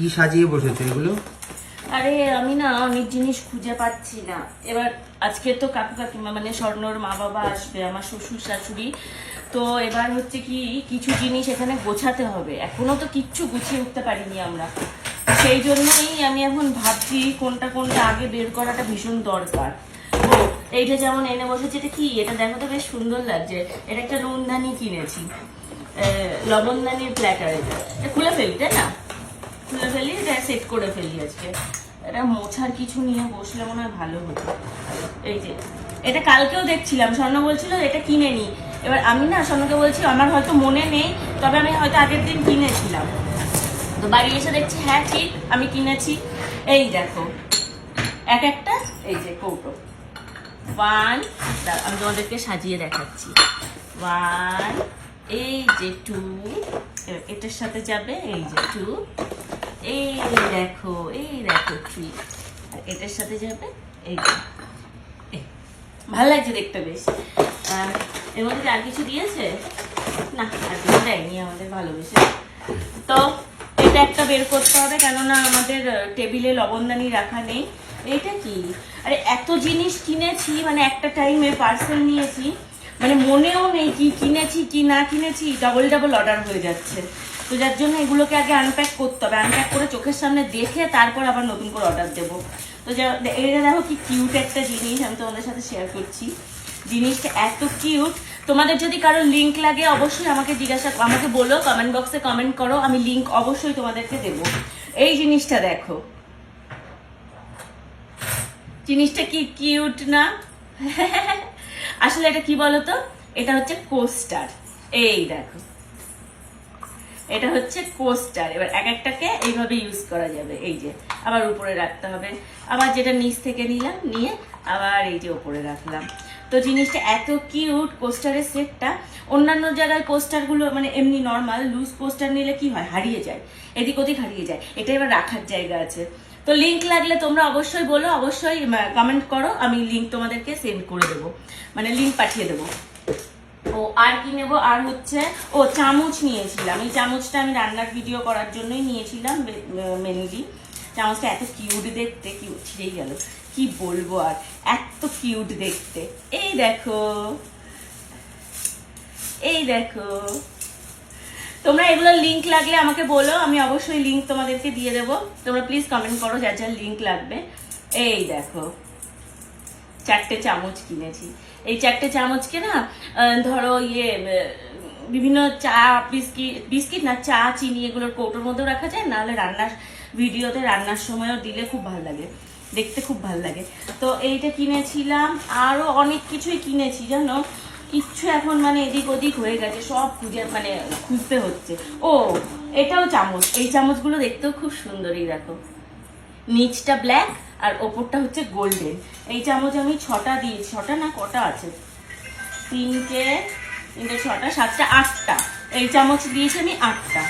কি সাজিয়ে বসেছো এগুলো? আরে আমি না অনেক জিনিস খুঁজে পাচ্ছি না। এবার আজকে তো কাকু কাকিমা মানে স্বর্ণর মা বাবা আসবে, আমার শ্বশুর শাশুড়ি। তো এবার হচ্ছে কি কিছু জিনিস এখানে গোছাতে হবে। এখনও তো কিচ্ছু গুছিয়ে উঠতে পারিনি আমরা। সেই জন্যই আমি এখন ভাবছি কোনটা কোনটা আগে বের করাটা ভীষণ দরকার। ও এইটা যেমন এনে বসেছে, এটা কি? এটা দেখো তো বেশ সুন্দর লাগছে। এটা একটা নুনদানি কিনেছি। লবণদানির প্ল্যাটার এটা খুলে ফেলি, তাই না? খুলে ফেলি এটা সেট করে ফেলি আজকে। এটা মোছার কিছু নিয়ে বসলে মনে হয় ভালো হতো। এই যে, এটা কালকেও দেখছিলাম। স্বর্ণ বলছিল এটা কিনে নি এবার আমি না স্বর্ণকে বলছি, আমার হয়তো মনে নেই, তবে আমি হয়তো আগের দিন কিনেছিলাম। তো বাড়ি এসে দেখছি হ্যাঁ ঠিক, আমি কিনেছি। এই দেখো, এক একটা, এই যে কৌটো। ওয়ান আমি তোমাদেরকে সাজিয়ে দেখাচ্ছি। ওয়ান এই যে টু এটার সাথে যাবে, এই যে টু এই দেখো এই দেখো থ্রি আর এটার সাথে যাবে এই। ভালো লাগছে দেখতে বেশ। এর মধ্যে আর কিছু দিয়েছে? না, আর কিছু দেয়নি আমাদের ভালোবেসে। তো এটা একটা বের করতে হবে, কেননা আমাদের টেবিলে লবণদানি রাখা নেই। এইটা কি? আরে এত জিনিস কিনেছি মানে একটা টাইমে পার্সেল নিয়েছি। মানে মনেও নেই কি কিনেছি, কি না কিনেছি ডাবল ডাবল অর্ডার হয়ে যাচ্ছে। তো যার জন্য এগুলোকে আগে আনপ্যাক করতে হবে। আনপ্যাক করে চোখের সামনে দেখে তারপর আবার নতুন করে অর্ডার দেবো। তো এটা দেখো কি কিউট একটা জিনিস, আমি তোমাদের সাথে শেয়ার করছি। জিনিসটা এত কিউট তোমাদের যদি কারও লিঙ্ক লাগে, অবশ্যই আমাকে জিজ্ঞাসা, আমাকে বলো কমেন্ট বক্সে কমেন্ট করো, আমি লিঙ্ক অবশ্যই তোমাদেরকে দেবো। এই জিনিসটা দেখো। জিনিসটা কি কিউট না? আসলে এটা কি বলতো? এটা হচ্ছে কোস্টার এই দেখো। এটা হচ্ছে কোস্টার এবার এক একটাকে এইভাবে ইউজ করা যাবে। এই যে, আবার উপরে রাখতে হবে। আবার যেটা নিচ থেকে নিলাম, নিয়ে আবার এই যে উপরে রাখলাম। তো জিনিসটা এত কিউট কোস্টারের সেটটা। অন্যান্য জায়গায় কোস্টারগুলো মানে এমনি নর্মাল লুজ কোস্টার নিলে কি হয়? হারিয়ে যায়। এদিক ওদিক হারিয়ে যায়। এটা এবার রাখার জায়গা আছে। তো লিঙ্ক লাগলে তোমরা অবশ্যই বলো, অবশ্যই কমেন্ট করো, আমি লিঙ্ক তোমাদেরকে সেন্ড করে দেবো। মানে লিঙ্ক পাঠিয়ে দেবো। ও, আর কি নেব? আর হচ্ছে, ও, চামচ নিয়েছিলাম। এই চামচটা আমি রান্নার ভিডিও করার জন্যই নিয়েছিলাম মেনলি চামচটা এত কিউট দেখতে, কি ছিঁড়েই গেল। কি বলব আর, এত কিউট দেখতে। এই দেখো এই দেখো। তোমরা এগুলো লিঙ্ক লাগলে আমাকে বলো, আমি অবশ্যই লিঙ্ক তোমাদেরকে দিয়ে দেবো। তোমরা প্লিজ কমেন্ট করো যার যার লিঙ্ক লাগবে। এই দেখো, চারটে চামচ কিনেছি। এই চারটে চামচকে না ধরো ইয়ে বিভিন্ন চা বিস্কিট বিস্কিট না, চা, চিনি এগুলোর কৌটোর মধ্যেও রাখা যায়, নাহলে রান্নার ভিডিওতে রান্নার সময়ও দিলে খুব ভালো লাগে, দেখতে খুব ভালো লাগে। তো এইটা কিনেছিলাম আরও অনেক কিছুই কিনেছি, জানো? কিচ্ছু এখন মানে এদিক ওদিক হয়ে গেছে, সব খুঁজে মানে খুঁজতে হচ্ছে। ও, এটাও চামচ। এই চামচগুলো দেখতেও খুব সুন্দরই, দেখো। নিচটা ব্ল্যাক আর ওপরটা হচ্ছে গোল্ডেন এই চামচ আমি ছটা দিয়েছি। ছটা না কটা আছে? তিনটে তিনটে, ছটা, সাতটা, আটটা। এই চামচ দিয়েছি আমি আটটা।